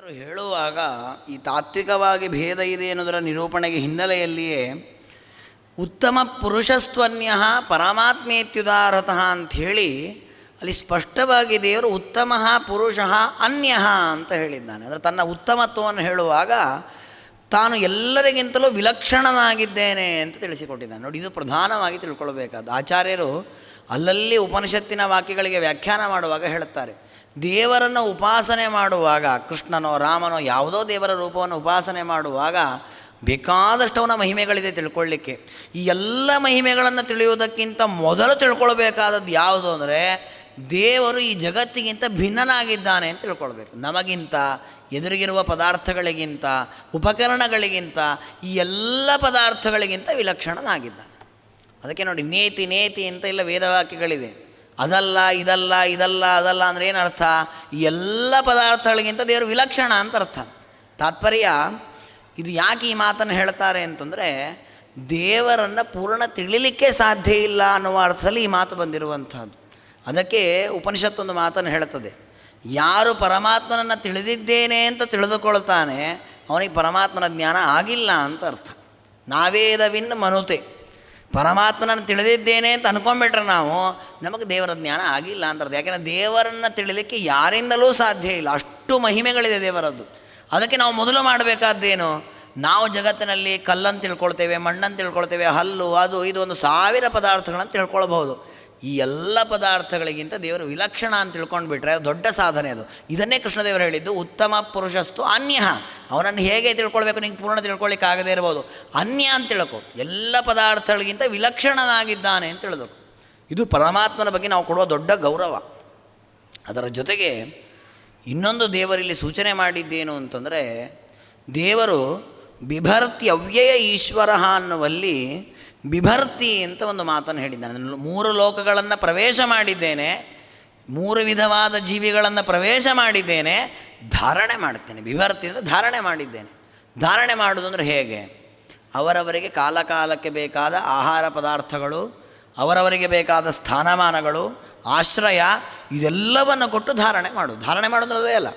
ದೇವರು ಹೇಳುವಾಗ ಈ ತಾತ್ವಿಕವಾಗಿ ಭೇದ ಇದೆ ಎನ್ನುವುದರ ನಿರೂಪಣೆಗೆ ಹಿನ್ನೆಲೆಯಲ್ಲಿಯೇ ಉತ್ತಮ ಪುರುಷಸ್ತ್ವನ್ಯ ಪರಮಾತ್ಮೇತ್ಯುದಾರತಃ ಅಂಥೇಳಿ ಅಲ್ಲಿ ಸ್ಪಷ್ಟವಾಗಿ ದೇವರು ಉತ್ತಮ ಪುರುಷ ಅನ್ಯ ಅಂತ ಹೇಳಿದ್ದಾನೆ. ಅಂದರೆ ತನ್ನ ಉತ್ತಮತ್ವವನ್ನು ಹೇಳುವಾಗ ತಾನು ಎಲ್ಲರಿಗಿಂತಲೂ ವಿಲಕ್ಷಣನಾಗಿದ್ದೇನೆ ಅಂತ ತಿಳಿಸಿಕೊಟ್ಟಿದ್ದಾನೆ. ನೋಡಿ, ಇದು ಪ್ರಧಾನವಾಗಿ ತಿಳ್ಕೊಳ್ಬೇಕಾದ ಆಚಾರ್ಯರು ಅಲ್ಲಲ್ಲಿ ಉಪನಿಷತ್ತಿನ ವಾಕ್ಯಗಳಿಗೆ ವ್ಯಾಖ್ಯಾನ ಮಾಡುವಾಗ ಹೇಳುತ್ತಾರೆ. ದೇವರನ್ನು ಉಪಾಸನೆ ಮಾಡುವಾಗ, ಕೃಷ್ಣನೋ ರಾಮನೋ ಯಾವುದೋ ದೇವರ ರೂಪವನ್ನು ಉಪಾಸನೆ ಮಾಡುವಾಗ ಬೇಕಾದಷ್ಟು ಮಹಿಮೆಗಳಿದೆ ತಿಳ್ಕೊಳ್ಳಿಕ್ಕೆ. ಈ ಎಲ್ಲ ಮಹಿಮೆಗಳನ್ನು ತಿಳಿಯುವುದಕ್ಕಿಂತ ಮೊದಲು ತಿಳ್ಕೊಳ್ಬೇಕಾದದ್ದು ಯಾವುದು ಅಂದರೆ, ದೇವರು ಈ ಜಗತ್ತಿಗಿಂತ ಭಿನ್ನನಾಗಿದ್ದಾನೆ ಅಂತ ತಿಳ್ಕೊಳ್ಬೇಕು. ನಮಗಿಂತ, ಎದುರಿಗಿರುವ ಪದಾರ್ಥಗಳಿಗಿಂತ, ಉಪಕರಣಗಳಿಗಿಂತ, ಈ ಎಲ್ಲ ಪದಾರ್ಥಗಳಿಗಿಂತ ವಿಲಕ್ಷಣನಾಗಿದ್ದಾನೆ. ಅದಕ್ಕೆ ನೋಡಿ ನೇತಿ ನೇತಿ ಅಂತ ಇಲ್ಲ ವೇದವಾಕ್ಯಗಳಿದೆ. ಅದಲ್ಲ, ಇದಲ್ಲ ಇದಲ್ಲ, ಅದಲ್ಲ ಅಂದರೆ ಏನರ್ಥ ಎಲ್ಲ ಪದಾರ್ಥಗಳಿಗಿಂತ ದೇವರು ವಿಲಕ್ಷಣ ಅಂತ ಅರ್ಥ. ತಾತ್ಪರ್ಯ, ಇದು ಯಾಕೆ ಈ ಮಾತನ್ನು ಹೇಳ್ತಾರೆ ಅಂತಂದರೆ ದೇವರನ್ನು ಪೂರ್ಣ ತಿಳಿಲಿಕ್ಕೆ ಸಾಧ್ಯ ಇಲ್ಲ ಅನ್ನುವ ಅರ್ಥದಲ್ಲಿ ಈ ಮಾತು ಬಂದಿರುವಂಥದ್ದು. ಅದಕ್ಕೆ ಉಪನಿಷತ್ತೊಂದು ಮಾತನ್ನು ಹೇಳುತ್ತದೆ ಯಾರು ಪರಮಾತ್ಮನನ್ನು ತಿಳಿದಿದ್ದೇನೆ ಅಂತ ತಿಳಿದುಕೊಳ್ತಾನೆ, ಅವನಿಗೆ ಪರಮಾತ್ಮನ ಜ್ಞಾನ ಆಗಿಲ್ಲ ಅಂತ ಅರ್ಥ. ನಾವೇದವಿನ್ ಮನುತೆ. ಪರಮಾತ್ಮನನ್ನು ತಿಳಿದಿದ್ದೇನೆ ಅಂತ ಅಂದ್ಕೊಂಡ್ಬಿಟ್ರೆ ನಾವು ನಮಗೆ ದೇವರ ಜ್ಞಾನ ಆಗಿಲ್ಲ ಅಂತ ಅರ್ಥ. ಯಾಕೆಂದರೆ ದೇವರನ್ನು ತಿಳಿಲಿಕ್ಕೆ ಯಾರಿಂದಲೂ ಸಾಧ್ಯ ಇಲ್ಲ. ಅಷ್ಟು ಮಹಿಮೆಗಳಿದೆ ದೇವರದ್ದು. ಅದಕ್ಕೆ ನಾವು ಮೊದಲು ಮಾಡಬೇಕಾದ್ದೇನು? ನಾವು ಜಗತ್ತಿನಲ್ಲಿ ಕಲ್ಲನ್ನು ತಿಳ್ಕೊಳ್ತೇವೆ, ಮಣ್ಣನ್ನು ತಿಳ್ಕೊಳ್ತೇವೆ, ಹಲ್ಲು, ಅದು, ಇದು ಒಂದು ಸಾವಿರ ಪದಾರ್ಥಗಳನ್ನು ತಿಳ್ಕೊಳ್ಬಹುದು. ಈ ಎಲ್ಲ ಪದಾರ್ಥಗಳಿಗಿಂತ ದೇವರು ವಿಲಕ್ಷಣ ಅಂತ ತಿಳ್ಕೊಂಡ್ಬಿಟ್ರೆ ದೊಡ್ಡ ಸಾಧನೆ ಅದು. ಇದನ್ನೇ ಕೃಷ್ಣದೇವರು ಹೇಳಿದ್ದು, ಉತ್ತಮ ಪುರುಷಸ್ತು ಅನ್ಯ. ಅವನನ್ನು ಹೇಗೆ ತಿಳ್ಕೊಳ್ಬೇಕು ನಿಂಗೆ ಪೂರ್ಣ ತಿಳ್ಕೊಳ್ಳಿಕ್ಕೆ ಆಗದೇ ಇರ್ಬೋದು. ಅನ್ಯ ಅಂತ ತಿಳ್ಕೊ. ಎಲ್ಲ ಪದಾರ್ಥಗಳಿಗಿಂತ ವಿಲಕ್ಷಣನಾಗಿದ್ದಾನೆ ಅಂತ ಹೇಳಿದ್ರು ಇದು ಪರಮಾತ್ಮನ ಬಗ್ಗೆ ನಾವು ಕೊಡುವ ದೊಡ್ಡ ಗೌರವ. ಅದರ ಜೊತೆಗೆ ಇನ್ನೊಂದು ದೇವರಿಲ್ಲಿ ಸೂಚನೆ ಮಾಡಿದ್ದೇನು ಅಂತಂದರೆ, ದೇವರು ಬಿಭರ್ತಿ ಅವ್ಯಯ ಈಶ್ವರ ಅನ್ನುವಲ್ಲಿ ಬಿಭರ್ತಿ ಅಂತ ಒಂದು ಮಾತನ್ನು ಹೇಳಿದ್ದಾನೆ. ಮೂರು ಲೋಕಗಳನ್ನು ಪ್ರವೇಶ ಮಾಡಿದ್ದೇನೆ, ಮೂರು ವಿಧವಾದ ಜೀವಿಗಳನ್ನು ಪ್ರವೇಶ ಮಾಡಿದ್ದೇನೆ, ಧಾರಣೆ ಮಾಡುತ್ತೇನೆ. ಬಿಭರ್ತಿ ಅಂದರೆ ಧಾರಣೆ ಮಾಡಿದ್ದೇನೆ. ಧಾರಣೆ ಮಾಡೋದು ಅಂದರೆ ಹೇಗೆ? ಅವರವರಿಗೆ ಕಾಲಕಾಲಕ್ಕೆ ಬೇಕಾದ ಆಹಾರ ಪದಾರ್ಥಗಳು, ಅವರವರಿಗೆ ಬೇಕಾದ ಸ್ಥಾನಮಾನಗಳು, ಆಶ್ರಯ, ಇದೆಲ್ಲವನ್ನು ಕೊಟ್ಟು ಧಾರಣೆ ಮಾಡು. ಧಾರಣೆ ಮಾಡೋದು ಅದೇ ಅಲ್ಲ.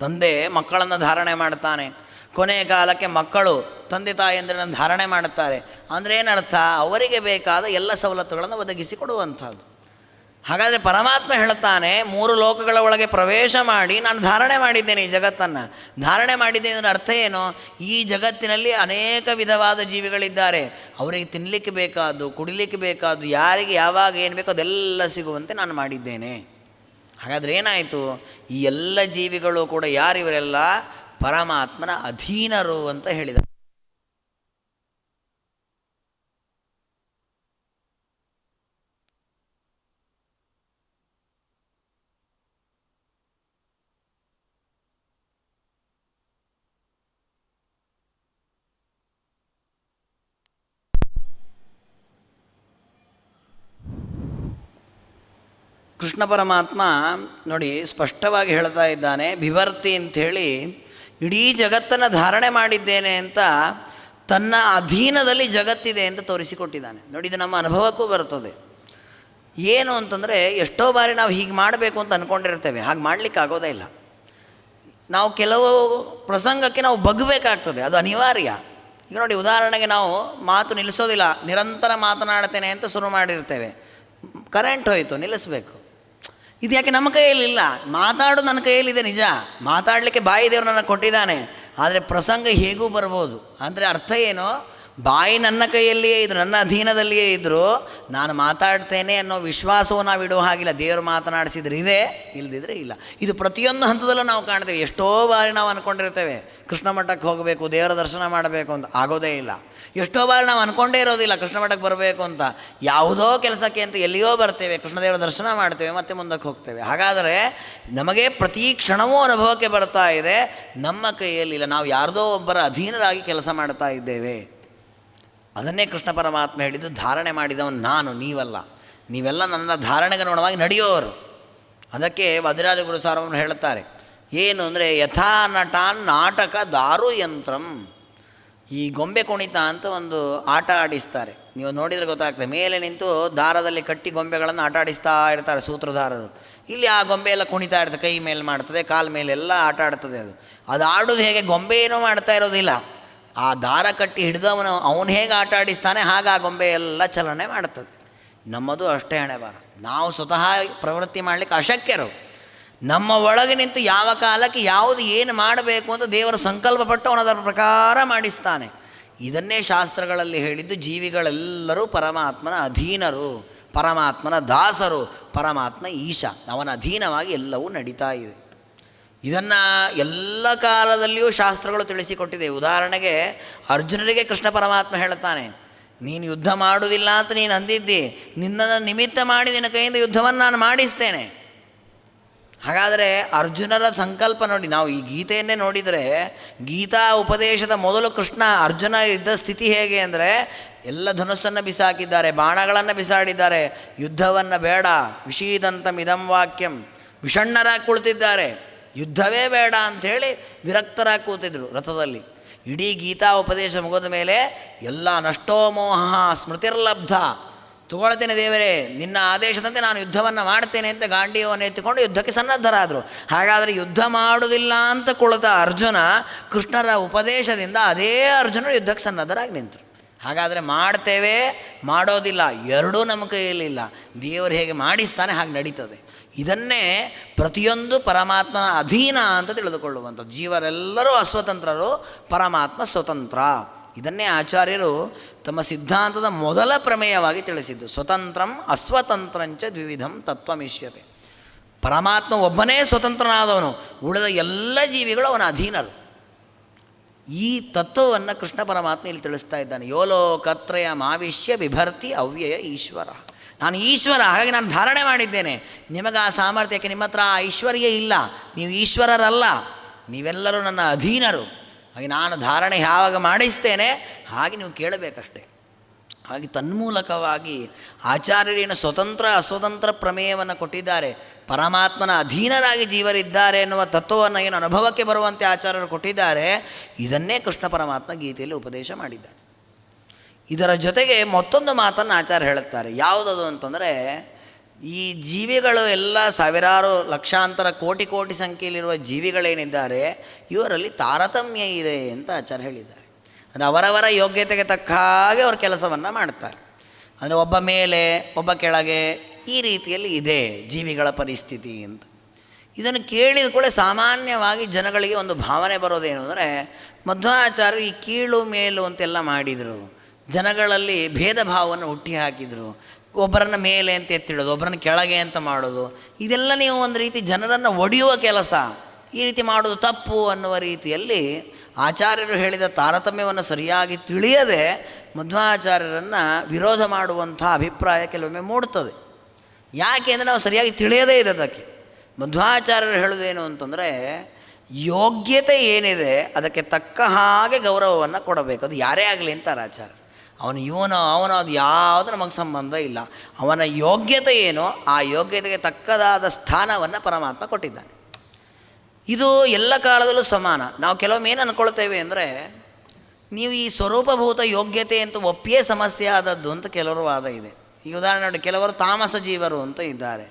ತಂದೆ ಮಕ್ಕಳನ್ನು ಧಾರಣೆ ಮಾಡ್ತಾನೆ. ಕೊನೆಯ ಕಾಲಕ್ಕೆ ಮಕ್ಕಳು ತಂದೆ ತಾಯಂದಿರನ್ನು ಧಾರಣೆ ಮಾಡುತ್ತಾರೆ. ಅಂದರೆ ಏನರ್ಥ? ಅವರಿಗೆ ಬೇಕಾದ ಎಲ್ಲ ಸವಲತ್ತುಗಳನ್ನು ಒದಗಿಸಿ ಕೊಡುವಂಥದ್ದು. ಹಾಗಾದರೆ ಪರಮಾತ್ಮ ಹೇಳ್ತಾನೆ, ಮೂರು ಲೋಕಗಳ ಒಳಗೆ ಪ್ರವೇಶ ಮಾಡಿ ನಾನು ಧಾರಣೆ ಮಾಡಿದ್ದೇನೆ ಈ ಜಗತ್ತನ್ನು. ಧಾರಣೆ ಮಾಡಿದ್ದೇನೆ ಅಂದರೆ ಅರ್ಥ ಏನು? ಈ ಜಗತ್ತಿನಲ್ಲಿ ಅನೇಕ ವಿಧವಾದ ಜೀವಿಗಳಿದ್ದಾರೆ. ಅವರಿಗೆ ತಿನ್ನಲಿಕ್ಕೆ ಬೇಕಾದ್ದು, ಕುಡಿಲಿಕ್ಕೆ ಬೇಕಾದ್ದು, ಯಾರಿಗೆ ಯಾವಾಗ ಏನು ಬೇಕೋ ಅದೆಲ್ಲ ಸಿಗುವಂತೆ ನಾನು ಮಾಡಿದ್ದೇನೆ. ಹಾಗಾದರೆ ಏನಾಯಿತು? ಈ ಎಲ್ಲ ಜೀವಿಗಳು ಕೂಡ ಯಾರಿವರೆಲ್ಲ? ಪರಮಾತ್ಮನ ಅಧೀನರು ಅಂತ ಹೇಳಿದ. ಕೃಷ್ಣ ಪರಮಾತ್ಮ ನೋಡಿ ಸ್ಪಷ್ಟವಾಗಿ ಹೇಳ್ತಾ ಇದ್ದಾನೆ ಬಿಭರ್ತಿ ಅಂಥೇಳಿ ಇಡೀ ಜಗತ್ತನ್ನು ಧಾರಣೆ ಮಾಡಿದ್ದೇನೆ ಅಂತ ತನ್ನ ಅಧೀನದಲ್ಲಿ ಜಗತ್ತಿದೆ ಅಂತ ತೋರಿಸಿಕೊಟ್ಟಿದ್ದಾನೆ. ನೋಡಿ, ಇದು ನಮ್ಮ ಅನುಭವಕ್ಕೂ ಬರ್ತದೆ ಏನು ಅಂತಂದರೆ, ಎಷ್ಟೋ ಬಾರಿ ನಾವು ಹೀಗೆ ಮಾಡಬೇಕು ಅಂತ ಅಂದ್ಕೊಂಡಿರ್ತೇವೆ ಹಾಗೆ ಮಾಡಲಿಕ್ಕೆ ಆಗೋದೇ ಇಲ್ಲ. ನಾವು ಕೆಲವು ಪ್ರಸಂಗಕ್ಕೆ ನಾವು ಬಗ್ಬೇಕಾಗ್ತದೆ. ಅದು ಅನಿವಾರ್ಯ. ಈಗ ನೋಡಿ, ಉದಾಹರಣೆಗೆ ನಾವು ಮಾತು ನಿಲ್ಲಿಸೋದಿಲ್ಲ. ನಿರಂತರ ಮಾತನಾಡ್ತೇನೆ ಅಂತ ಶುರು ಮಾಡಿರ್ತೇವೆ. ಕರೆಂಟ್ ಹೋಯಿತು, ನಿಲ್ಲಿಸಬೇಕು. ಇದು ಯಾಕೆ ನಮ್ಮ ಕೈಯಲ್ಲಿಲ್ಲ ಮಾತಾಡೋದು ನನ್ನ ಕೈಯಲ್ಲಿದೆ ನಿಜ. ಮಾತಾಡಲಿಕ್ಕೆ ಬಾಯಿ ದೇವರು ನನಗೆ ಕೊಟ್ಟಿದ್ದಾನೆ. ಆದರೆ ಪ್ರಸಂಗ ಹೇಗೂ ಬರ್ಬೋದು? ಅಂದರೆ ಅರ್ಥ ಏನು? ಬಾಯಿ ನನ್ನ ಕೈಯಲ್ಲಿಯೇ ಇದ್ರು, ನನ್ನ ಅಧೀನದಲ್ಲಿಯೇ ಇದ್ದರೂ ನಾನು ಮಾತಾಡ್ತೇನೆ ಅನ್ನೋ ವಿಶ್ವಾಸವು ನಾವು ಇಡುವ ಹಾಗಿಲ್ಲ. ದೇವರು ಮಾತನಾಡಿಸಿದ್ರೆ ಇದೆ ಇಲ್ಲದಿದ್ದರೆ ಇಲ್ಲ. ಇದು ಪ್ರತಿಯೊಂದು ಹಂತದಲ್ಲೂ ನಾವು ಕಾಣ್ತೇವೆ. ಎಷ್ಟೋ ಬಾರಿ ನಾವು ಅಂದ್ಕೊಂಡಿರ್ತೇವೆ ಕೃಷ್ಣ ಮಠಕ್ಕೆ ಹೋಗಬೇಕು, ದೇವರ ದರ್ಶನ ಮಾಡಬೇಕು ಅಂತ, ಆಗೋದೇ ಇಲ್ಲ. ಎಷ್ಟೋ ಬಾರಿ ನಾವು ಅಂದ್ಕೊಂಡೇ ಇರೋದಿಲ್ಲ, ಕೃಷ್ಣ ಮಠಕ್ಕೆ ಬರಬೇಕು ಅಂತ. ಯಾವುದೋ ಕೆಲಸಕ್ಕೆ ಅಂತ ಎಲ್ಲಿಯೋ ಬರ್ತೇವೆ ಕೃಷ್ಣದೇವರ ದರ್ಶನ ಮಾಡ್ತೇವೆ, ಮತ್ತೆ ಮುಂದಕ್ಕೆ ಹೋಗ್ತೇವೆ. ಹಾಗಾದರೆ ನಮಗೆ ಪ್ರತಿ ಕ್ಷಣವೂ ಅನುಭವಕ್ಕೆ ಬರ್ತಾ ಇದೆ, ನಮ್ಮ ಕೈಯಲ್ಲಿಲ್ಲ. ನಾವು ಯಾರದೋ ಒಬ್ಬರ ಅಧೀನರಾಗಿ ಕೆಲಸ ಮಾಡ್ತಾ ಇದ್ದೇವೆ. ಅದನ್ನೇ ಕೃಷ್ಣ ಪರಮಾತ್ಮ ಹೇಳಿದ್ದು, ಧಾರಣೆ ಮಾಡಿದವನು ನಾನು, ನೀವಲ್ಲ. ನೀವೆಲ್ಲ ನನ್ನ ಧಾರಣೆಗೆ ನೋಡುವಾಗಿ ನಡೆಯೋರು. ಅದಕ್ಕೆ ವಜ್ರಾಜ ಗುರು ಸಾರವನ್ನು ಹೇಳುತ್ತಾರೆ, ಏನು ಅಂದರೆ ಯಥಾ ನಟಾನ್ ನಾಟಕ ದಾರು ಯಂತ್ರಂ. ಈ ಗೊಂಬೆ ಕುಣಿತ ಅಂತ ಒಂದು ಆಟ ಆಡಿಸ್ತಾರೆ. ನೀವು ನೋಡಿದರೆ ಗೊತ್ತಾಗ್ತದೆ, ಮೇಲೆ ನಿಂತು ದಾರದಲ್ಲಿ ಕಟ್ಟಿ ಗೊಂಬೆಗಳನ್ನು ಆಟ ಆಡಿಸ್ತಾ ಇರ್ತಾರೆ ಸೂತ್ರಧಾರರು. ಇಲ್ಲಿ ಆ ಗೊಂಬೆ ಎಲ್ಲ ಕುಣಿತಾ ಇರ್ತದೆ, ಕೈ ಮೇಲೆ ಮಾಡ್ತದೆ, ಕಾಲ ಮೇಲೆಲ್ಲ ಆಟ ಆಡ್ತದೆ ಅದು. ಅದು ಆಡೋದು ಹೇಗೆ, ಗೊಂಬೆ ಏನೂ ಮಾಡ್ತಾ ಇರೋದಿಲ್ಲ. ಆ ದಾರ ಕಟ್ಟಿ ಹಿಡಿದವನು ಅವನು ಹೇಗೆ ಆಟ ಆಡಿಸ್ತಾನೆ, ಹಾಗೆ ಗೊಂಬೆ ಎಲ್ಲ ಚಲನೆ ಮಾಡ್ತದೆ ನಮ್ಮದು ಅಷ್ಟೇ ಹಣೆ ಬಾರ ನಾವು ಸ್ವತಃ ಪ್ರವೃತ್ತಿ ಮಾಡಲಿಕ್ಕೆ ಅಶಕ್ಯರು. ನಮ್ಮ ಒಳಗೆ ನಿಂತು ಯಾವ ಕಾಲಕ್ಕೆ ಯಾವುದು ಏನು ಮಾಡಬೇಕು ಅಂತ ದೇವರು ಸಂಕಲ್ಪಪಟ್ಟು ಪಟ್ಟು ಅದರ ಪ್ರಕಾರ ಮಾಡಿಸ್ತಾನೆ. ಇದನ್ನೇ ಶಾಸ್ತ್ರಗಳಲ್ಲಿ ಹೇಳಿದ್ದು, ಜೀವಿಗಳೆಲ್ಲರೂ ಪರಮಾತ್ಮನ ಅಧೀನರು, ಪರಮಾತ್ಮನ ದಾಸರು, ಪರಮಾತ್ಮ ಈಶ. ಅವನ ಅಧೀನವಾಗಿ ಎಲ್ಲವೂ ನಡೀತಾ ಇದೆ. ಇದನ್ನು ಎಲ್ಲ ಕಾಲದಲ್ಲಿಯೂ ಶಾಸ್ತ್ರಗಳು ತಿಳಿಸಿಕೊಟ್ಟಿದೆ. ಉದಾಹರಣೆಗೆ ಅರ್ಜುನರಿಗೆ ಕೃಷ್ಣ ಪರಮಾತ್ಮ ಹೇಳ್ತಾನೆ ನೀನು ಯುದ್ಧ ಮಾಡುವುದಿಲ್ಲ ಅಂತ ನೀನು ಅಂದಿದ್ದಿ, ನಿನ್ನನ್ನು ನಿಮಿತ್ತ ಮಾಡಿ ನಿನ್ನ ಕೈಯಿಂದ ಯುದ್ಧವನ್ನು ನಾನು ಮಾಡಿಸ್ತೇನೆ. ಹಾಗಾದರೆ ಅರ್ಜುನರ ಸಂಕಲ್ಪ ನೋಡಿ, ನಾವು ಈ ಗೀತೆಯನ್ನೇ ನೋಡಿದರೆ ಗೀತಾ ಉಪದೇಶದ ಮೊದಲು ಕೃಷ್ಣ ಅರ್ಜುನ ಇದ್ದ ಸ್ಥಿತಿ ಹೇಗೆ ಅಂದರೆ, ಎಲ್ಲ ಧನುಸ್ಸನ್ನು ಬಿಸಾಕಿದ್ದಾರೆ, ಬಾಣಗಳನ್ನು ಬಿಸಾಡಿದ್ದಾರೆ, ಯುದ್ಧವನ್ನು ಬೇಡ ವಿಷೀದಂತಂ ಇದಂ ವಾಕ್ಯಂ, ವಿಷಣ್ಣರಾಗಿ ಕುಳಿತಿದ್ದಾರೆ. ಯುದ್ಧವೇ ಬೇಡ ಅಂಥೇಳಿ ವಿರಕ್ತರಾಗಿ ಕೂತಿದ್ರು ರಥದಲ್ಲಿ. ಇಡೀ ಗೀತಾ ಉಪದೇಶ ಮುಗಿದ ಮೇಲೆ ಎಲ್ಲ ನಷ್ಟೋ ಮೋಹ ಸ್ಮೃತಿರ್ಲಬ್ಧ. ತಗೊಳ್ತೇನೆ ದೇವರೇ, ನಿನ್ನ ಆದೇಶದಂತೆ ನಾನು ಯುದ್ಧವನ್ನು ಮಾಡ್ತೇನೆ ಅಂತ ಗಾಂಡಿಯವನ್ನು ಎತ್ತಿಕೊಂಡು ಯುದ್ಧಕ್ಕೆ ಸನ್ನದ್ಧರಾದರು. ಹಾಗಾದರೆ ಯುದ್ಧ ಮಾಡುವುದಿಲ್ಲ ಅಂತ ಕುಳಿತ ಅರ್ಜುನ ಕೃಷ್ಣರ ಉಪದೇಶದಿಂದ ಅದೇ ಅರ್ಜುನರು ಯುದ್ಧಕ್ಕೆ ಸನ್ನದ್ಧರಾಗಿ ನಿಂತರು. ಹಾಗಾದರೆ ಮಾಡ್ತೇವೆ, ಮಾಡೋದಿಲ್ಲ, ಎರಡೂ ನಮ್ಮ ಕೈಯಲ್ಲಿಲ್ಲ ದೇವರು ಹೇಗೆ ಮಾಡಿಸ್ತಾನೆ ಹಾಗೆ ನಡೀತದೆ. ಇದನ್ನೇ ಪ್ರತಿಯೊಂದು ಪರಮಾತ್ಮನ ಅಧೀನ ಅಂತ ತಿಳಿದುಕೊಳ್ಳುವಂಥದ್ದು. ಜೀವರೆಲ್ಲರೂ ಅಸ್ವತಂತ್ರರು, ಪರಮಾತ್ಮ ಸ್ವತಂತ್ರ. ಇದನ್ನೇ ಆಚಾರ್ಯರು ತಮ್ಮ ಸಿದ್ಧಾಂತದ ಮೊದಲ ಪ್ರಮೇಯವಾಗಿ ತಿಳಿಸಿದ್ದು. ಸ್ವತಂತ್ರಂ ಅಸ್ವತಂತ್ರಂಚ ದ್ವಿವಿಧಂ ತತ್ವಮಿಷ್ಯತೆ ಪರಮಾತ್ಮ ಒಬ್ಬನೇ ಸ್ವತಂತ್ರನಾದವನು, ಉಳಿದ ಎಲ್ಲ ಜೀವಿಗಳು ಅವನ ಅಧೀನರು. ಈ ತತ್ವವನ್ನು ಕೃಷ್ಣ ಪರಮಾತ್ಮ ಇಲ್ಲಿ ತಿಳಿಸ್ತಾ ಇದ್ದಾನೆ. ಯೋಲೋಕತ್ರಯ ಮಾವಿಷ್ಯ ವಿಭರ್ತಿ ಅವ್ಯಯ ಈಶ್ವರ. ನಾನು ಈಶ್ವರ, ಹಾಗಾಗಿ ನಾನು ಧಾರಣೆ ಮಾಡಿದ್ದೇನೆ. ನಿಮಗೆ ಆ ಸಾಮರ್ಥ್ಯಕ್ಕೆ ನಿಮ್ಮ ಹತ್ರ ಆ ಐಶ್ವರ್ಯ ಇಲ್ಲ. ನೀವು ಈಶ್ವರರಲ್ಲ. ನೀವೆಲ್ಲರೂ ನನ್ನ ಅಧೀನರು. ಹಾಗೆ ನಾನು ಧಾರಣೆ ಯಾವಾಗ ಮಾಡಿಸ್ತೇನೆ, ಹಾಗೆ ನೀವು ಕೇಳಬೇಕಷ್ಟೆ. ಹಾಗೆ ತನ್ಮೂಲಕವಾಗಿ ಆಚಾರ್ಯರೇನು ಸ್ವತಂತ್ರ ಅಸ್ವತಂತ್ರ ಪ್ರಮೇಯವನ್ನು ಕೊಟ್ಟಿದ್ದಾರೆ, ಪರಮಾತ್ಮನ ಅಧೀನರಾಗಿ ಜೀವರಿದ್ದಾರೆ ಎನ್ನುವ ತತ್ವವನ್ನು ಏನು ಅನುಭವಕ್ಕೆ ಬರುವಂತೆ ಆಚಾರ್ಯರು ಕೊಟ್ಟಿದ್ದಾರೆ, ಇದನ್ನೇ ಕೃಷ್ಣ ಪರಮಾತ್ಮ ಗೀತೆಯಲ್ಲಿ ಉಪದೇಶ ಮಾಡಿದ್ದಾರೆ. ಇದರ ಜೊತೆಗೆ ಮತ್ತೊಂದು ಮಾತನ್ನು ಆಚಾರ್ಯ ಹೇಳುತ್ತಾರೆ, ಯಾವುದದು ಅಂತಂದರೆ, ಈ ಜೀವಿಗಳು ಎಲ್ಲ ಸಾವಿರಾರು ಲಕ್ಷಾಂತರ ಕೋಟಿ ಕೋಟಿ ಸಂಖ್ಯೆಯಲ್ಲಿರುವ ಜೀವಿಗಳೇನಿದ್ದಾರೆ, ಇವರಲ್ಲಿ ತಾರತಮ್ಯ ಇದೆ ಅಂತ ಆಚಾರ್ಯ ಹೇಳಿದ್ದಾರೆ. ಅಂದರೆ ಅವರವರ ಯೋಗ್ಯತೆಗೆ ತಕ್ಕ ಹಾಗೆ ಅವ್ರ ಕೆಲಸವನ್ನು ಮಾಡ್ತಾರೆ. ಅಂದರೆ ಒಬ್ಬ ಮೇಲೆ ಒಬ್ಬ ಕೆಳಗೆ ಈ ರೀತಿಯಲ್ಲಿ ಇದೆ ಜೀವಿಗಳ ಪರಿಸ್ಥಿತಿ ಅಂತ. ಇದನ್ನು ಕೇಳಿದ ಕೂಡ ಸಾಮಾನ್ಯವಾಗಿ ಜನಗಳಿಗೆ ಒಂದು ಭಾವನೆ ಬರೋದೇನು ಅಂದರೆ, ಮಧ್ವಾಚಾರ್ಯರು ಈ ಕೀಳು ಮೇಲು ಅಂತೆಲ್ಲ ಮಾಡಿದರು. ಜನಗಳಲ್ಲಿ ಭೇದ ಭಾವವನ್ನು ಹುಟ್ಟಿ ಹಾಕಿದರು. ಒಬ್ಬರನ್ನ ಮೇಲೆ ಅಂತ ಎತ್ತಿಡೋದು, ಒಬ್ಬರನ್ನ ಕೆಳಗೆ ಅಂತ ಮಾಡೋದು. ಇದೆಲ್ಲ ನೀವು ಒಂದು ರೀತಿ ಜನರನ್ನು ಒಡೆಯುವ ಕೆಲಸ. ಈ ರೀತಿ ಮಾಡೋದು ತಪ್ಪು ಅನ್ನುವ ರೀತಿಯಲ್ಲಿ ಆಚಾರ್ಯರು ಹೇಳಿದ ತಾರತಮ್ಯವನ್ನು ಸರಿಯಾಗಿ ತಿಳಿಯದೆ ಮಧ್ವಾಚಾರ್ಯರನ್ನು ವಿರೋಧ ಮಾಡುವಂಥ ಅಭಿಪ್ರಾಯ ಕೆಲವೊಮ್ಮೆ ಮೂಡುತ್ತದೆ. ಯಾಕೆ ಅಂದರೆ ನಾವು ಸರಿಯಾಗಿ ತಿಳಿಯದೇ ಇದೆ ಅದಕ್ಕೆ ಮಧ್ವಾಚಾರ್ಯರು ಹೇಳೋದೇನು ಅಂತಂದರೆ, ಯೋಗ್ಯತೆ ಏನಿದೆ ಅದಕ್ಕೆ ತಕ್ಕ ಹಾಗೆ ಗೌರವವನ್ನು ಕೊಡಬೇಕು. ಅದು ಯಾರೇ ಆಗಲಿ ಅಂತಾರೆ ಆಚಾರ್ಯ. ಅವನು ಇವನು ಅವನು ಅದು ಯಾವುದು ನಮಗೆ ಸಂಬಂಧ ಇಲ್ಲ. ಅವನ ಯೋಗ್ಯತೆ ಏನೋ, ಆ ಯೋಗ್ಯತೆಗೆ ತಕ್ಕದಾದ ಸ್ಥಾನವನ್ನು ಪರಮಾತ್ಮ ಕೊಟ್ಟಿದ್ದಾನೆ. ಇದು ಎಲ್ಲ ಕಾಲದಲ್ಲೂ ಸಮಾನ. ನಾವು ಕೆಲವೊಮ್ಮೆ ಏನು ಅಂದ್ಕೊಳ್ತೇವೆ ಅಂದರೆ, ನೀವು ಈ ಸ್ವರೂಪಭೂತ ಯೋಗ್ಯತೆ ಅಂತ ಒಪ್ಪಿಯೇ ಸಮಸ್ಯೆ ಆದದ್ದು ಅಂತ ಕೆಲವರು ವಾದ ಇದೆ. ಈ ಉದಾಹರಣೆ ನೋಡಿ, ಕೆಲವರು ತಾಮಸ ಜೀವರು ಅಂತ ಇದ್ದಾರೆ.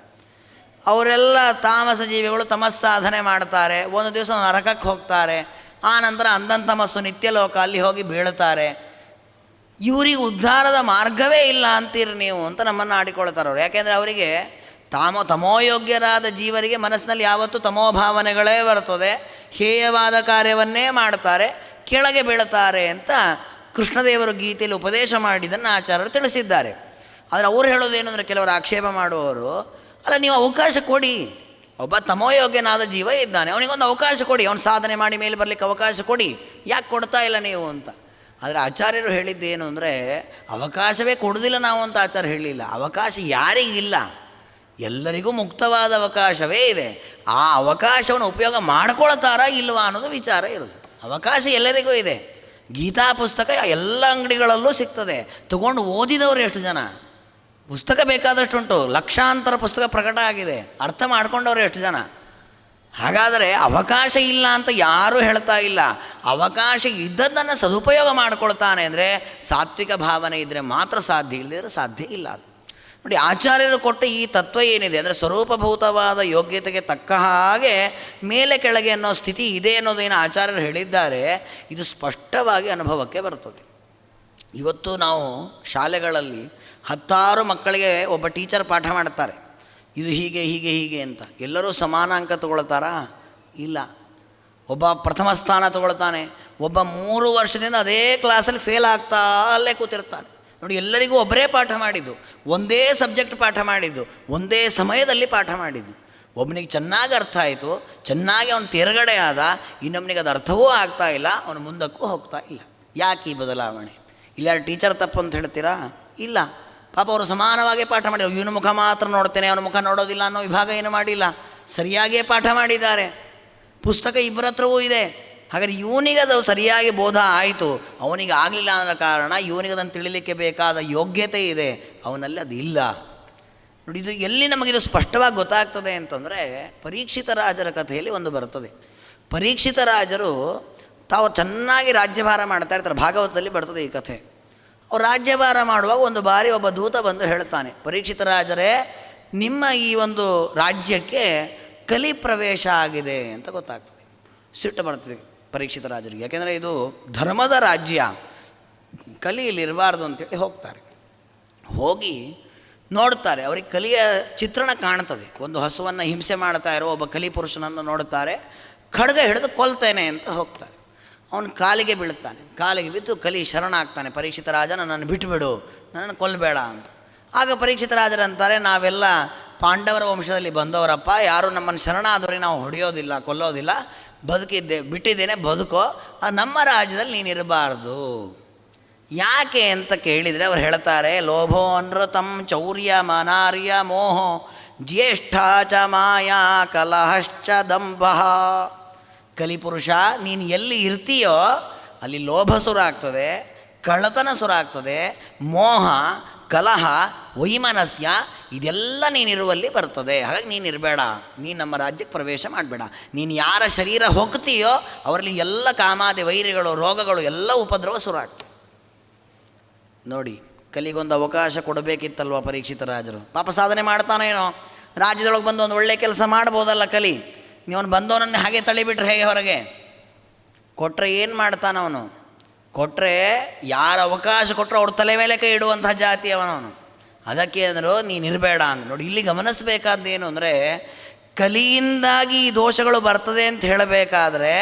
ಅವರೆಲ್ಲ ತಾಮಸ ಜೀವಿಗಳು ತಮಸ್ಸಾಧನೆ ಮಾಡ್ತಾರೆ, ಒಂದು ದಿವಸ ನರಕಕ್ಕೆ ಹೋಗ್ತಾರೆ, ಆ ನಂತರ ಅಂದಂತಮಸ್ಸು ನಿತ್ಯ ಲೋಕ ಅಲ್ಲಿ ಹೋಗಿ ಬೀಳ್ತಾರೆ. ಇವರಿಗೆ ಉದ್ಧಾರದ ಮಾರ್ಗವೇ ಇಲ್ಲ ಅಂತೀರಿ ನೀವು ಅಂತ ನಮ್ಮನ್ನು ಆಡಿಕೊಳ್ತಾರೆ ಅವರು. ಯಾಕೆಂದರೆ ಅವರಿಗೆ ತಾಮೋ ತಮೋಯೋಗ್ಯರಾದ ಜೀವರಿಗೆ ಮನಸ್ಸಿನಲ್ಲಿ ಯಾವತ್ತೂ ತಮೋಭಾವನೆಗಳೇ ಬರ್ತದೆ ಹೇಯವಾದ ಕಾರ್ಯವನ್ನೇ ಮಾಡ್ತಾರೆ, ಕೆಳಗೆ ಬೀಳುತ್ತಾರೆ ಅಂತ ಕೃಷ್ಣದೇವರು ಗೀತೆಯಲ್ಲಿ ಉಪದೇಶ ಮಾಡಿದ್ದನ್ನು ಆಚಾರ್ಯರು ತಿಳಿಸಿದ್ದಾರೆ. ಆದರೆ ಅವ್ರು ಹೇಳೋದೇನು ಅಂದರೆ ಕೆಲವರು ಆಕ್ಷೇಪ ಮಾಡುವವರು, ಅಲ್ಲ ನೀವು ಅವಕಾಶ ಕೊಡಿ. ಒಬ್ಬ ತಮೋಯೋಗ್ಯನಾದ ಜೀವ ಇದ್ದಾನೆ, ಅವನಿಗೊಂದು ಅವಕಾಶ ಕೊಡಿ, ಅವನು ಸಾಧನೆ ಮಾಡಿ ಮೇಲೆ ಬರಲಿಕ್ಕೆ ಅವಕಾಶ ಕೊಡಿ. ಯಾಕೆ ಕೊಡ್ತಾ ಇಲ್ಲ ನೀವು ಅಂತ? ಆದರೆ ಆಚಾರ್ಯರು ಹೇಳಿದ್ದೇನು ಅಂದರೆ, ಅವಕಾಶವೇ ಕೊಡೋದಿಲ್ಲ ನಾವು ಅಂತ ಆಚಾರ್ಯ ಹೇಳಲಿಲ್ಲ. ಅವಕಾಶ ಯಾರಿಗಿಲ್ಲ ಎಲ್ಲರಿಗೂ ಮುಕ್ತವಾದ ಅವಕಾಶವೇ ಇದೆ. ಆ ಅವಕಾಶವನ್ನು ಉಪಯೋಗ ಮಾಡ್ಕೊಳ್ತಾರಾ ಇಲ್ವಾ ಅನ್ನೋದು ವಿಚಾರ ಇರೋದು ಅವಕಾಶ ಎಲ್ಲರಿಗೂ ಇದೆ. ಗೀತಾ ಪುಸ್ತಕ ಎಲ್ಲ ಅಂಗಡಿಗಳಲ್ಲೂ ಸಿಗ್ತದೆ. ತಗೊಂಡು ಓದಿದವರು ಎಷ್ಟು ಜನ? ಪುಸ್ತಕ ಬೇಕಾದಷ್ಟುಂಟು. ಲಕ್ಷಾಂತರ ಪುಸ್ತಕ ಪ್ರಕಟ ಆಗಿದೆ. ಅರ್ಥ ಮಾಡ್ಕೊಂಡವ್ರು ಎಷ್ಟು ಜನ? ಹಾಗಾದರೆ ಅವಕಾಶ ಇಲ್ಲ ಅಂತ ಯಾರೂ ಹೇಳ್ತಾ ಇಲ್ಲ. ಅವಕಾಶ ಇದ್ದದ್ದನ್ನು ಸದುಪಯೋಗ ಮಾಡ್ಕೊಳ್ತಾನೆ ಅಂದರೆ ಸಾತ್ವಿಕ ಭಾವನೆ ಇದ್ದರೆ ಮಾತ್ರ ಸಾಧ್ಯ ಇಲ್ಲದಿದ್ದರೆ ಸಾಧ್ಯ ಇಲ್ಲ ಅದು. ನೋಡಿ, ಆಚಾರ್ಯರು ಕೊಟ್ಟ ಈ ತತ್ವ ಏನಿದೆ ಅಂದರೆ ಸ್ವರೂಪಭೂತವಾದ ಯೋಗ್ಯತೆಗೆ ತಕ್ಕ ಹಾಗೆ ಮೇಲೆ ಕೆಳಗೆ ಅನ್ನೋ ಸ್ಥಿತಿ ಇದೆ ಅನ್ನೋದೇನು ಆಚಾರ್ಯರು ಹೇಳಿದ್ದಾರೆ. ಇದು ಸ್ಪಷ್ಟವಾಗಿ ಅನುಭವಕ್ಕೆ ಬರ್ತದೆ ಇವತ್ತು ನಾವು ಶಾಲೆಗಳಲ್ಲಿ ಹತ್ತಾರು ಮಕ್ಕಳಿಗೆ ಒಬ್ಬ ಟೀಚರ್ ಪಾಠ ಮಾಡ್ತಾರೆ ಇದು ಹೀಗೆ ಹೀಗೆ ಹೀಗೆ ಅಂತ. ಎಲ್ಲರೂ ಸಮಾನ ಅಂಕ ತಗೊಳ್ತಾರಾ? ಇಲ್ಲ. ಒಬ್ಬ ಪ್ರಥಮ ಸ್ಥಾನ ತಗೊಳ್ತಾನೆ. ಒಬ್ಬ ಮೂರು ವರ್ಷದಿಂದ ಅದೇ ಕ್ಲಾಸಲ್ಲಿ ಫೇಲ್ ಆಗ್ತಾ ಅಲ್ಲೇ ಕೂತಿರ್ತಾನೆ. ನೋಡಿ, ಎಲ್ಲರಿಗೂ ಒಬ್ಬರೇ ಪಾಠ ಮಾಡಿದ್ದು, ಒಂದೇ ಸಬ್ಜೆಕ್ಟ್ ಪಾಠ ಮಾಡಿದ್ದು, ಒಂದೇ ಸಮಯದಲ್ಲಿ ಪಾಠ ಮಾಡಿದ್ದು. ಒಬ್ಬನಿಗೆ ಚೆನ್ನಾಗಿ ಅರ್ಥ ಆಯಿತು, ಚೆನ್ನಾಗಿ ಅವನು ತೇರ್ಗಡೆ ಆದ ಇನ್ನೊಬ್ಬನಿಗೆ ಅದು ಅರ್ಥವೂ ಆಗ್ತಾ ಇಲ್ಲ, ಅವನು ಮುಂದಕ್ಕೂ ಹೋಗ್ತಾ ಇಲ್ಲ. ಯಾಕೆ ಈ ಬದಲಾವಣೆ? ಇಲ್ಲ, ಟೀಚರ್ ತಪ್ಪು ಅಂತ ಹೇಳ್ತೀರಾ? ಇಲ್ಲ. ಪಾಪ ಅವರು ಸಮಾನವಾಗಿ ಪಾಠ ಮಾಡಿದ್ರು ಇವನು ಮುಖ ಮಾತ್ರ ನೋಡ್ತೇನೆ, ಅವನ ಮುಖ ನೋಡೋದಿಲ್ಲ ಅನ್ನೋ ವಿಭಾಗ ಏನು ಮಾಡಿಲ್ಲ? ಸರಿಯಾಗಿಯೇ ಪಾಠ ಮಾಡಿದ್ದಾರೆ. ಪುಸ್ತಕ ಇಬ್ಬರ ಹತ್ರವೂ ಇದೆ. ಹಾಗಾದ್ರೆ ಇವನಿಗೆ ಅದು ಸರಿಯಾಗಿ ಬೋಧ ಆಯಿತು, ಅವನಿಗೆ ಆಗಲಿಲ್ಲ ಅನ್ನೋ ಕಾರಣ ಇವನಿಗೆ ಅದನ್ನು ತಿಳಿಲಿಕ್ಕೆ ಬೇಕಾದ ಯೋಗ್ಯತೆ ಇದೆ, ಅವನಲ್ಲಿ ಅದು ಇಲ್ಲ. ನೋಡಿ, ಇದು ಎಲ್ಲಿ ನಮಗಿದು ಸ್ಪಷ್ಟವಾಗಿ ಗೊತ್ತಾಗ್ತದೆ ಅಂತಂದರೆ ಪರೀಕ್ಷಿತ ರಾಜರ ಕಥೆಯಲ್ಲಿ ಒಂದು ಬರ್ತದೆ ಪರೀಕ್ಷಿತ ರಾಜರು ತಾವು ಚೆನ್ನಾಗಿ ರಾಜ್ಯಭಾರ ಮಾಡ್ತಾ ಇರ್ತಾರೆ, ಭಾಗವತದಲ್ಲಿ ಬರ್ತದೆ ಈ ಕಥೆ. ಅವ್ರು ರಾಜ್ಯಭಾರ ಮಾಡುವಾಗ ಒಂದು ಬಾರಿ ಒಬ್ಬ ದೂತ ಬಂದು ಹೇಳ್ತಾನೆ, ಪರೀಕ್ಷಿತ ರಾಜರೇ, ನಿಮ್ಮ ಈ ಒಂದು ರಾಜ್ಯಕ್ಕೆ ಕಲಿ ಪ್ರವೇಶ ಆಗಿದೆ ಅಂತ ಗೊತ್ತಾಗ್ತದೆ. ಸಿಟ್ಟು ಬರ್ತದೆ. ಪರೀಕ್ಷಿತ ರಾಜರಿಗೆ ಯಾಕೆಂದರೆ ಇದು ಧರ್ಮದ ರಾಜ್ಯ. ಕಲಿಯಲ್ಲಿರಬಾರ್ದು ಅಂತೇಳಿ ಹೋಗ್ತಾರೆ. ಹೋಗಿ ನೋಡ್ತಾರೆ. ಅವ್ರಿಗೆ ಕಲಿಯ ಚಿತ್ರಣ ಕಾಣ್ತದೆ. ಒಂದು ಹಸುವನ್ನು ಹಿಂಸೆ ಮಾಡ್ತಾ ಇರೋ ಒಬ್ಬ ಕಲಿ ಪುರುಷನನ್ನು ನೋಡುತ್ತಾರೆ. ಖಡ್ಗ ಹಿಡಿದು ಕೊಲ್ತೇನೆ ಅಂತ ಹೋಗ್ತಾರೆ. ಅವನು ಕಾಲಿಗೆ ಬೀಳುತ್ತಾನೆ. ಕಾಲಿಗೆ ಬಿದ್ದು ಕಲಿ ಶರಣಾಗ್ತಾನೆ. ಪರೀಕ್ಷಿತ ರಾಜ, ನನ್ನನ್ನು ಬಿಟ್ಟುಬಿಡು ನನ್ನನ್ನು ಕೊಲ್ಲಬೇಡ ಅಂತ. ಆಗ ಪರೀಕ್ಷಿತ ರಾಜರಂತಾರೆ, ನಾವೆಲ್ಲ ಪಾಂಡವರ ವಂಶದಲ್ಲಿ ಬಂದವರಪ್ಪ. ಯಾರು ನಮ್ಮನ್ನು ಶರಣಾದವರಿಗೆ ನಾವು ಹೊಡೆಯೋದಿಲ್ಲ, ಕೊಲ್ಲೋದಿಲ್ಲ. ಬದುಕಿದ್ದೆ, ಬಿಟ್ಟಿದ್ದೇನೆ, ಬದುಕೋ ನಮ್ಮ ರಾಜ್ಯದಲ್ಲಿ ನೀನಿರಬಾರ್ದು ಯಾಕೆ ಅಂತ ಕೇಳಿದರೆ ಅವ್ರು ಹೇಳ್ತಾರೆ, ಲೋಭೋ ಅನೃತಂ ಚೌರ್ಯ ಮನಾರ್ಯ ಮೋಹೋ ಜ್ಯೇಷ್ಠ ಚ ಮಾಯಾ ಕಲಹಶ್ಚ ದಂಭ. ಕಲಿಪುರುಷ, ನೀನು ಎಲ್ಲಿ ಇರ್ತೀಯೋ, ಅಲ್ಲಿ ಲೋಭ ಸುರಾಗ್ತದೆ, ಕಳ್ಳತನ ಸುರ ಆಗ್ತದೆ ಮೋಹ ಕಲಹ, ವೈಮನಸ್ಯ, ಇದೆಲ್ಲ ನೀನಿರುವಲ್ಲಿ ಬರ್ತದೆ ಹಾಗಾಗಿ ನೀನಿರಬೇಡ ನೀನು ನಮ್ಮ ರಾಜ್ಯಕ್ಕೆ ಪ್ರವೇಶ ಮಾಡಬೇಡ. ನೀನು ಯಾರ ಶರೀರ ಹೋಗ್ತೀಯೋ, ಅವರಲ್ಲಿ ಎಲ್ಲ ಕಾಮಾದಿ ವೈರಿಗಳು, ರೋಗಗಳು, ಎಲ್ಲ ಉಪದ್ರವ ಸುರಾಟ್ ನೋಡಿ, ಕಲಿಗೊಂದು ಅವಕಾಶ ಕೊಡಬೇಕಿತ್ತಲ್ವ ಪರೀಕ್ಷಿತ ರಾಜರು? ಪಾಪ ಸಾಧನೆ ಮಾಡ್ತಾನೇನೋ? ರಾಜ್ಯದೊಳಗೆ ಬಂದು ಒಂದು ಒಳ್ಳೆ ಕೆಲಸ ಮಾಡ್ಬೋದಲ್ಲ ಕಲಿ? ನೀವನು ಬಂದವನನ್ನೇ ಹಾಗೆ ತಳಿಬಿಟ್ರೆ ಹೇಗೆ ಹೊರಗೆ? ಕೊಟ್ಟರೆ ಏನು ಮಾಡ್ತಾನವನು? ಕೊಟ್ಟರೆ ಯಾರು ಅವಕಾಶ ಕೊಟ್ಟರೆ ಅವ್ರ ತಲೆ ಮೇಲೆ ಕೈ ಇಡುವಂಥ ಜಾತಿ ಅವನವನು ಅದಕ್ಕೆ ಅಂದರು, ನೀನು ಇರಬೇಡ ಅಂದ. ನೋಡಿ, ಇಲ್ಲಿ ಗಮನಿಸಬೇಕಾದ್ದೇನು ಅಂದರೆ, ಕಲಿಯಿಂದಾಗಿ ಈ ದೋಷಗಳು ಬರ್ತದೆ ಅಂತ ಹೇಳಬೇಕಾದ್ರೆ,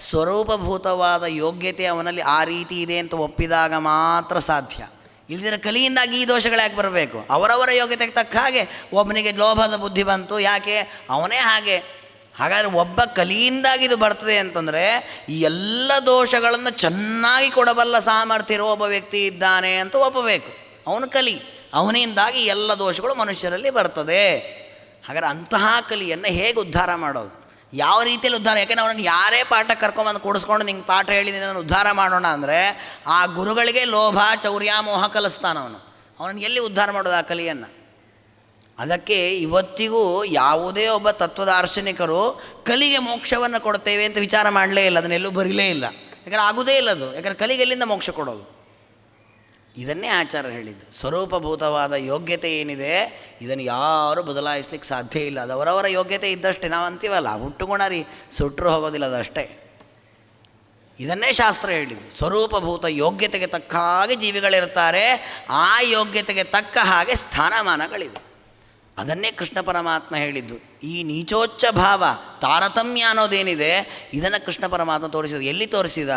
ಸ್ವರೂಪಭೂತವಾದ ಯೋಗ್ಯತೆ ಅವನಲ್ಲಿ ಆ ರೀತಿ ಇದೆ ಅಂತ ಒಪ್ಪಿದಾಗ ಮಾತ್ರ ಸಾಧ್ಯ. ಇಲ್ದಿರ ಕಲಿಯಿಂದಾಗಿ ಈ ದೋಷಗಳು ಯಾಕೆ ಬರಬೇಕು? ಅವರವರ ಯೋಗ್ಯತೆಗೆ ತಕ್ಕ ಹಾಗೆ ಒಬ್ಬನಿಗೆ ಲೋಭದ ಬುದ್ಧಿ ಬಂತು, ಯಾಕೆ? ಅವನೇ ಹಾಗೆ. ಹಾಗಾದರೆ ಒಬ್ಬ ಕಲಿಯಿಂದಾಗಿ ಇದು ಬರ್ತದೆ ಅಂತಂದರೆ ಈ ಎಲ್ಲ ದೋಷಗಳನ್ನು ಚೆನ್ನಾಗಿ ಕೊಡಬಲ್ಲ ಸಾಮರ್ಥ್ಯ ಇರೋ ಒಬ್ಬ ವ್ಯಕ್ತಿ ಇದ್ದಾನೆ ಅಂತ ಒಪ್ಪಬೇಕು. ಅವನು ಕಲಿ. ಅವನಿಂದಾಗಿ ಎಲ್ಲ ದೋಷಗಳು ಮನುಷ್ಯರಲ್ಲಿ ಬರ್ತದೆ. ಹಾಗಾದರೆ ಅಂತಹ ಕಲಿಯನ್ನು ಹೇಗೆ ಉದ್ಧಾರ ಮಾಡೋದು? ಯಾವ ರೀತಿಯಲ್ಲಿ ಉದ್ಧಾರ? ಯಾಕೆಂದರೆ ಅವನನ್ನು ಯಾರೇ ಪಾಠ ಕರ್ಕೊಂಬಂದು ಕೂಡಿಸ್ಕೊಂಡು ನಿಂಗೆ ಪಾಠ ಹೇಳಿ ನಿನ್ನನ್ನು ಉದ್ಧಾರ ಮಾಡೋಣ ಅಂದರೆ ಆ ಗುರುಗಳಿಗೆ ಲೋಭ, ಚೌರ್ಯ, ಮೋಹ ಕಲಿಸ್ತಾನ ಅವನು ಅವನನ್ನು ಎಲ್ಲಿ ಉದ್ಧಾರ ಮಾಡೋದು ಆ ಕಲಿಯನ್ನು? ಅದಕ್ಕೆ ಇವತ್ತಿಗೂ ಯಾವುದೇ ಒಬ್ಬ ತತ್ವದಾರ್ಶನಿಕರು ಕಲಿಗೆ ಮೋಕ್ಷವನ್ನು ಕೊಡ್ತೇವೆ ಅಂತ ವಿಚಾರ ಮಾಡಲೇ ಇಲ್ಲ ಅದನ್ನೆಲ್ಲೂ ಬರೀಲೇ ಇಲ್ಲ. ಯಾಕಂದ್ರೆ ಆಗೋದೇ ಇಲ್ಲ ಅದು. ಯಾಕಂದ್ರೆ ಕಲಿಗೆ ಎಲ್ಲಿಂದ ಮೋಕ್ಷ ಕೊಡೋದು? ಇದನ್ನೇ ಆಚಾರ ಹೇಳಿದ್ದು. ಸ್ವರೂಪಭೂತವಾದ ಯೋಗ್ಯತೆ ಏನಿದೆ, ಇದನ್ನು ಯಾರೂ ಬದಲಾಯಿಸ್ಲಿಕ್ಕೆ ಸಾಧ್ಯ ಇಲ್ಲ. ಅದು ಅವರವರ ಯೋಗ್ಯತೆ ಇದ್ದಷ್ಟೇ. ನಾವು ಅಂತೀವಲ್ಲ, ಹುಟ್ಟುಗುಣ ರೀ ಸುಟ್ಟರು ಹೋಗೋದಿಲ್ಲ ಅದಷ್ಟೇ ಇದನ್ನೇ ಶಾಸ್ತ್ರ ಹೇಳಿದ್ದು. ಸ್ವರೂಪಭೂತ ಯೋಗ್ಯತೆಗೆ ತಕ್ಕ ಹಾಗೆ ಜೀವಿಗಳಿರ್ತಾರೆ. ಆ ಯೋಗ್ಯತೆಗೆ ತಕ್ಕ ಹಾಗೆ ಸ್ಥಾನಮಾನಗಳಿವೆ. ಅದನ್ನೇ ಕೃಷ್ಣ ಪರಮಾತ್ಮ ಹೇಳಿದ್ದು. ಈ ನೀಚೋಚ್ಚ ಭಾವ, ತಾರತಮ್ಯ ಅನ್ನೋದೇನಿದೆ, ಇದನ್ನು ಕೃಷ್ಣ ಪರಮಾತ್ಮ ತೋರಿಸಿದ. ಎಲ್ಲಿ ತೋರಿಸಿದ?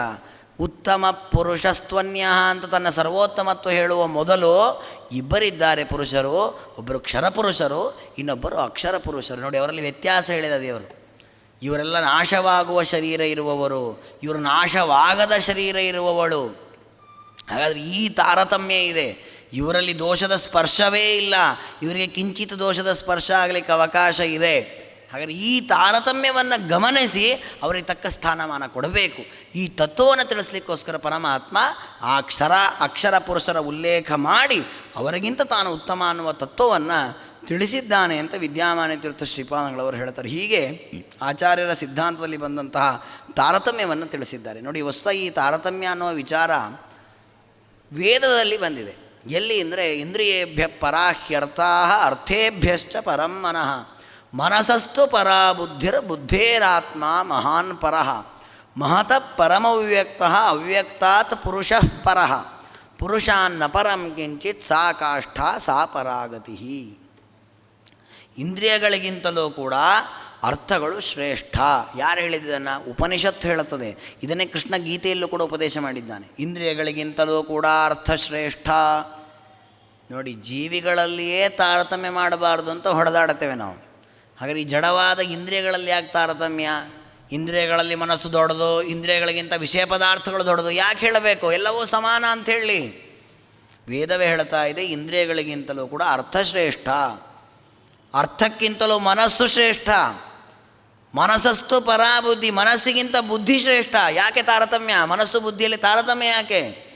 ಉತ್ತಮ ಪುರುಷಸ್ತ್ವನ್ಯ ಅಂತ ತನ್ನ ಸರ್ವೋತ್ತಮತ್ವ ಹೇಳುವ ಮೊದಲು ಇಬ್ಬರಿದ್ದಾರೆ ಪುರುಷರು ಒಬ್ಬರು ಕ್ಷರಪುರುಷರು ಇನ್ನೊಬ್ಬರು ಅಕ್ಷರ ಪುರುಷರು. ನೋಡಿ, ಅವರಲ್ಲಿ ವ್ಯತ್ಯಾಸ ಹೇಳಿದ ದೇವರು. ಇವರೆಲ್ಲ ನಾಶವಾಗುವ ಶರೀರ ಇರುವವರು, ಇವರು ನಾಶವಾಗದ ಶರೀರ ಇರುವವಳು. ಹಾಗಾದರೆ ಈ ತಾರತಮ್ಯ ಇದೆ. ಇವರಲ್ಲಿ ದೋಷದ ಸ್ಪರ್ಶವೇ ಇಲ್ಲ. ಇವರಿಗೆ ಕಿಂಚಿತ್ ದೋಷದ ಸ್ಪರ್ಶ ಆಗಲಿಕ್ಕೆ ಅವಕಾಶ ಇದೆ. ಹಾಗಾದರೆ ಈ ತಾರತಮ್ಯವನ್ನು ಗಮನಿಸಿ ಅವರಿಗೆ ತಕ್ಕ ಸ್ಥಾನಮಾನ ಕೊಡಬೇಕು. ಈ ತತ್ವವನ್ನು ತಿಳಿಸ್ಲಿಕ್ಕೋಸ್ಕರ ಪರಮಾತ್ಮ ಆ ಅಕ್ಷರ ಅಕ್ಷರ ಪುರುಷರ ಉಲ್ಲೇಖ ಮಾಡಿ ಅವರಿಗಿಂತ ತಾನು ಉತ್ತಮ ಅನ್ನುವ ತತ್ವವನ್ನು ತಿಳಿಸಿದ್ದಾನೆ ಅಂತ ವಿದ್ಯಾಮಾನ್ಯ ತೀರ್ಥ ಶ್ರೀಪಾದಂಗಳವರು ಹೇಳ್ತಾರೆ. ಹೀಗೆ ಆಚಾರ್ಯರ ಸಿದ್ಧಾಂತದಲ್ಲಿ ಬಂದಂತಹ ತಾರತಮ್ಯವನ್ನು ತಿಳಿಸಿದ್ದಾರೆ. ನೋಡಿ, ವಸ್ತು ಈ ತಾರತಮ್ಯ ಅನ್ನುವ ವಿಚಾರ ವೇದದಲ್ಲಿ ಬಂದಿದೆ. ಎಲ್ಲಿ ಅಂದರೆ ಇಂದ್ರಿಯೇಭ್ಯ ಪರಾಹ್ಯರ್ಥಾ ಅರ್ಥೇಭ್ಯಶ್ಚ ಪರಂ ಮನಃ. ಮನಸಸ್ತು ಪರಾ ಬುದ್ಧಿರ್ ಬುದ್ಧೇರಾತ್ಮ ಮಹಾನ್ ಪರಃ. ಮಹತಃ ಪರಮವ್ಯಕ್ತ ಅವ್ಯಕ್ತಾತ್ ಪುರುಷ ಪರಃ. ಪುರುಷಾನ್ನ ಪರಂ ಕಿಂಚಿತ್ ಸಾ ಕಾಷ್ಠ ಸಾ ಪರಾಗತಿ ಇಂದ್ರಿಯಗಳಿಗಿಂತಲೂ ಕೂಡ ಅರ್ಥಗಳು ಶ್ರೇಷ್ಠ. ಯಾರು ಹೇಳಿದ್ದನ್ನು ಉಪನಿಷತ್ತು ಹೇಳುತ್ತದೆ. ಇದನ್ನೇ ಕೃಷ್ಣ ಗೀತೆಯಲ್ಲೂ ಕೂಡ ಉಪದೇಶ ಮಾಡಿದ್ದಾನೆ. ಇಂದ್ರಿಯಗಳಿಗಿಂತಲೂ ಕೂಡ ಅರ್ಥ ಶ್ರೇಷ್ಠ. ನೋಡಿ, ಜೀವಿಗಳಲ್ಲಿಯೇ ತಾರತಮ್ಯ ಮಾಡಬಾರ್ದು ಅಂತ ಹೊಡೆದಾಡ್ತೇವೆ ನಾವು. ಹಾಗಾದರೆ ಈ ಜಡವಾದ ಇಂದ್ರಿಯಗಳಲ್ಲಿ ಯಾಕೆ ತಾರತಮ್ಯ? ಇಂದ್ರಿಯಗಳಲ್ಲಿ ಮನಸ್ಸು ದೊಡ್ಡದು, ಇಂದ್ರಿಯಗಳಿಗಿಂತ ವಿಷಯ ಪದಾರ್ಥಗಳು ದೊಡ್ಡದು, ಯಾಕೆ ಹೇಳಬೇಕು? ಎಲ್ಲವೂ ಸಮಾನ ಅಂತ ಹೇಳಿ. ವೇದವೇ ಹೇಳ್ತಾ ಇದೆ, ಇಂದ್ರಿಯಗಳಿಗಿಂತಲೂ ಕೂಡ ಅರ್ಥ ಶ್ರೇಷ್ಠ. ಅರ್ಥಕ್ಕಿಂತಲೂ ಮನಸ್ಸು ಶ್ರೇಷ್ಠ. ಮನಸ್ಸಸ್ತು ಪರಾಬುದ್ಧಿ, ಮನಸ್ಸಿಗಿಂತ ಬುದ್ಧಿ ಶ್ರೇಷ್ಠ ಯಾಕೆ ತಾರತಮ್ಯ? ಮನಸ್ಸು ಬುದ್ಧಿಯಲ್ಲಿ ತಾರತಮ್ಯ ಯಾಕೆ?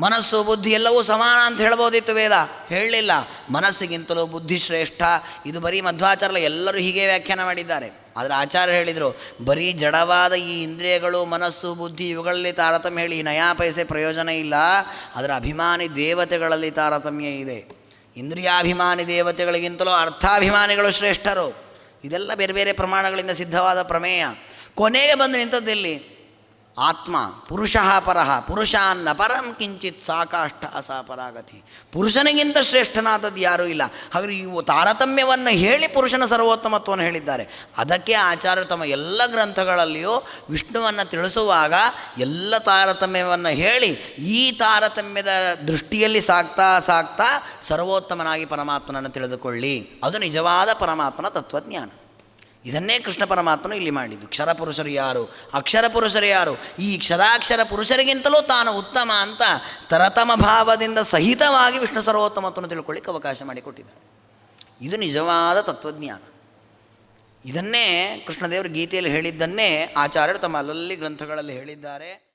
ಮನಸ್ಸು ಬುದ್ಧಿ ಎಲ್ಲವೂ ಸಮಾನ ಅಂತ ಹೇಳ್ಬೋದಿತ್ತು ವೇದ. ಹೇಳಲಿಲ್ಲ. ಮನಸ್ಸಿಗಿಂತಲೂ ಬುದ್ಧಿ ಶ್ರೇಷ್ಠ ಇದು ಬರೀ ಮಧ್ವಾಚಾರ್ಯ ಎಲ್ಲರೂ ಹೀಗೆ ವ್ಯಾಖ್ಯಾನ ಮಾಡಿದ್ದಾರೆ. ಆದರೆ ಆಚಾರ್ಯ ಹೇಳಿದರು, ಬರೀ ಜಡವಾದ ಈ ಇಂದ್ರಿಯಗಳು, ಮನಸ್ಸು, ಬುದ್ಧಿ ಇವುಗಳಲ್ಲಿ ತಾರತಮ್ಯ ಹೇಳಿ ನಯಾ ಪೈಸೆ ಪ್ರಯೋಜನ ಇಲ್ಲ. ಅದರ ಅಭಿಮಾನಿ ದೇವತೆಗಳಲ್ಲಿ ತಾರತಮ್ಯ ಇದೆ. ಇಂದ್ರಿಯಾಭಿಮಾನಿ ದೇವತೆಗಳಿಗಿಂತಲೂ ಅರ್ಥಾಭಿಮಾನಿಗಳು ಶ್ರೇಷ್ಠರು. ಇದೆಲ್ಲ ಬೇರೆ ಬೇರೆ ಪ್ರಮಾಣಗಳಿಂದ ಸಿದ್ಧವಾದ ಪ್ರಮೇಯ. ಕೊನೆಗೆ ಬಂದು ನಿಂತದ್ದೆಲ್ಲಿ ಆತ್ಮ ಪುರುಷ ಪರಃ, ಪುರುಷಾನ್ನ ಪರಂ ಕಿಂಚಿತ್ ಸಾಕಾಷ್ಟ ಅಸಾಪರಾಗತಿ. ಪುರುಷನಿಗಿಂತ ಶ್ರೇಷ್ಠನಾದದ್ದು ಯಾರೂ ಇಲ್ಲ. ಹಾಗೆ ಇವು ತಾರತಮ್ಯವನ್ನು ಹೇಳಿ ಪುರುಷನ ಸರ್ವೋತ್ತಮತ್ವವನ್ನು ಹೇಳಿದ್ದಾರೆ. ಅದಕ್ಕೆ ಆಚಾರ್ಯರು ತಮ್ಮ ಎಲ್ಲ ಗ್ರಂಥಗಳಲ್ಲಿಯೂ ವಿಷ್ಣುವನ್ನು ತಿಳಿಸುವಾಗ ಎಲ್ಲ ತಾರತಮ್ಯವನ್ನು ಹೇಳಿ ಈ ತಾರತಮ್ಯದ ದೃಷ್ಟಿಯಲ್ಲಿ ಸಾಕ್ತಾ ಸಾಕ್ತಾ ಸರ್ವೋತ್ತಮನಾಗಿ ಪರಮಾತ್ಮನನ್ನು ತಿಳಿದುಕೊಳ್ಳಿ. ಅದು ನಿಜವಾದ ಪರಮಾತ್ಮನ ತತ್ವಜ್ಞಾನ. ಇದನ್ನೇ ಕೃಷ್ಣ ಪರಮಾತ್ಮನು ಇಲ್ಲಿ ಮಾಡಿದ್ದು. ಕ್ಷರ ಪುರುಷರು ಯಾರು? ಅಕ್ಷರ ಪುರುಷರು ಯಾರು? ಈ ಕ್ಷರಾಕ್ಷರ ಪುರುಷರಿಗಿಂತಲೂ ತಾನು ಉತ್ತಮ ಅಂತ ತರತಮ ಭಾವದಿಂದ ಸಹಿತವಾಗಿ ವಿಷ್ಣು ಸರ್ವೋತ್ತಮತ್ವವನ್ನು ತಿಳ್ಕೊಳ್ಳಿಕ್ಕೆ ಅವಕಾಶ ಮಾಡಿಕೊಟ್ಟಿದ್ದಾರೆ ಇದು ನಿಜವಾದ ತತ್ವಜ್ಞಾನ. ಇದನ್ನೇ ಕೃಷ್ಣದೇವರು ಗೀತೆಯಲ್ಲಿ ಹೇಳಿದ್ದನ್ನೇ ಆಚಾರ್ಯರು ತಮ್ಮ ಅಲ್ಲಲ್ಲಿ ಗ್ರಂಥಗಳಲ್ಲಿ ಹೇಳಿದ್ದಾರೆ.